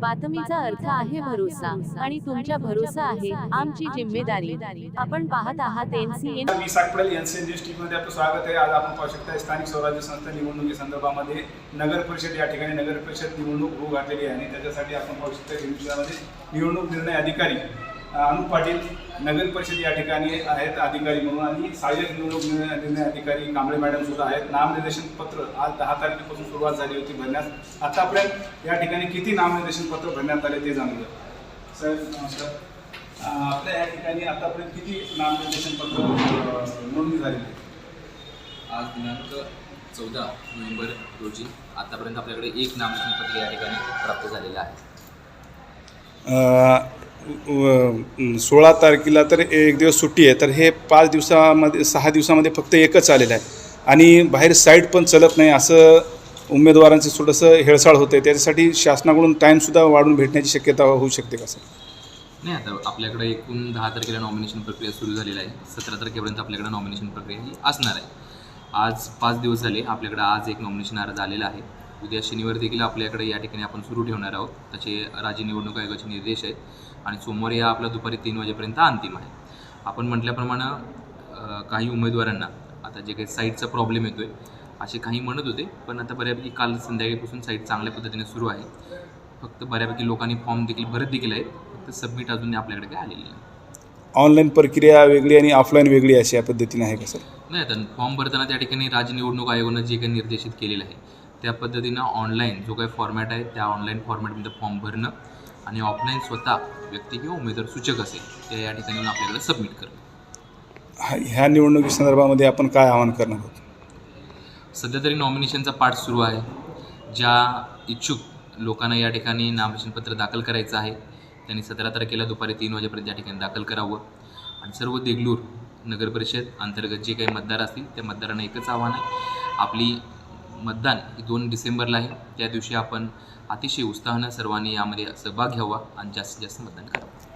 बातमीचा अर्थ आहे भरोसा आणि तुमच्या भरोसा आहे आमची जिम्मेदारी. आपण पाहत आहात एनसीएन. मी साकपडेल एनसीएन न्यूज टीव्हीमध्ये आपलं स्वागत आहे. आज आपण पाहू शकता स्थानिक स्वराज्य संस्था निवडणुकीसंदर्भामध्ये नगर परिषद या ठिकाणी नगर परिषद निवडणूक होऊ घातलेली आहे आणि त्याच्यासाठी आपण पाहू शकता निवडणूक निर्णय अधिकारी अनुप पाटील नगर परिषद या ठिकाणी आहेत अधिकारी म्हणून आणि सहाय्यक निवडणूक निर्णय अधिकारी कांबळे मॅडम सुद्धा आहेत. नामनिर्देशन पत्र आज दहा तारखेपासून सुरुवात झाली होती भरण्यास. आतापर्यंत या ठिकाणी किती नामनिर्देशन पत्र भरण्यात आले ते जाणूया सर नमस्कार. आपल्या या ठिकाणी आतापर्यंत किती नामनिर्देशन पत्र नोंदणी झालेली आहे आज दिनांक चौदा नोव्हेंबर रोजी आतापर्यंत आपल्याकडे एक नामांकन पत्र या ठिकाणी प्राप्त झालेलं आहे. सोळा तारखेला तर एक दिवस सुट्टी आहे. तर हे पाच दिवसामध्ये सहा दिवसामध्ये फक्त एकच आलेलं आहे. आणि बाहेर साईट पण चलत नाही असं उमेदवारांचं थोडंसं हेळसाळ होतं आहे त्याच्यासाठी शासनाकडून टाईमसुद्धा वाढून भेटण्याची शक्यता होऊ शकते का सर? नाही आता आपल्याकडे एकूण दहा तारखेला नॉमिनेशन प्रक्रिया सुरू झालेली आहे. सतरा तारखेपर्यंत आपल्याकडे नॉमिनेशन प्रक्रिया ही असणार आहे. आज पाच दिवस झाले. आपल्याकडे आज एक नॉमिनेशन अर्ज आलेला आहे. उद्या शनिवार देखील आपल्याकडे या ठिकाणी आपण सुरू ठेवणार आहोत. त्याचे राज्य निवडणूक आयोगाचे निर्देश आहेत आणि सोमवारी हा आपला दुपारी तीन वाजेपर्यंत अंतिम आहे. आपण म्हटल्याप्रमाणे काही उमेदवारांना आता जे काही साईटचा प्रॉब्लेम येतो आहे असे काही म्हणत होते पण आता बऱ्यापैकी काल संध्याकाळपासून साईट चांगल्या पद्धतीने सुरू आहे. फक्त बऱ्यापैकी लोकांनी फॉर्म देखील भरत देखील आहेत फक्त सबमिट अजून आपल्याकडे काही आलेले नाही. ऑनलाईन प्रक्रिया वेगळी आणि ऑफलाईन वेगळी अशी या पद्धतीने आहे का सर? नाही आता फॉर्म भरताना त्या ठिकाणी राज्य निवडणूक आयोगानं जे काही निर्देशित केलेलं आहे त्या पद्धतीनं ऑनलाईन जो काही फॉर्मॅट आहे त्या ऑनलाईन फॉर्मॅटमध्ये फॉर्म भरणं आणि ऑफलाईन स्वतः व्यक्ती किंवा उमेदवार सूचक असेल ते या ठिकाणी येऊन आपल्याकडे सबमिट करणं. हा- ह्या निवडणुकी संदर्भामध्ये आपण काय आवाहन करणार आहोत? सध्या तरी नॉमिनेशनचा पाठ सुरू आहे. ज्या इच्छुक लोकांना या ठिकाणी नामांकनपत्र दाखल करायचं आहे त्यांनी सतरा तारखेला दुपारी तीन वाजेपर्यंत या ठिकाणी दाखल करावं. आणि सर्व देगलूर नगर परिषद अंतर्गत जे काही मतदार असतील त्या मतदारांना एकच आव्हान आहे. आपली मतदान दोन डिसेंबरला आहे. त्या दिवशी आपण अतिशय उत्साहानं सर्वांनी यामध्ये सहभाग घ्यावा आणि जास्तीत जास्त मतदान करावं.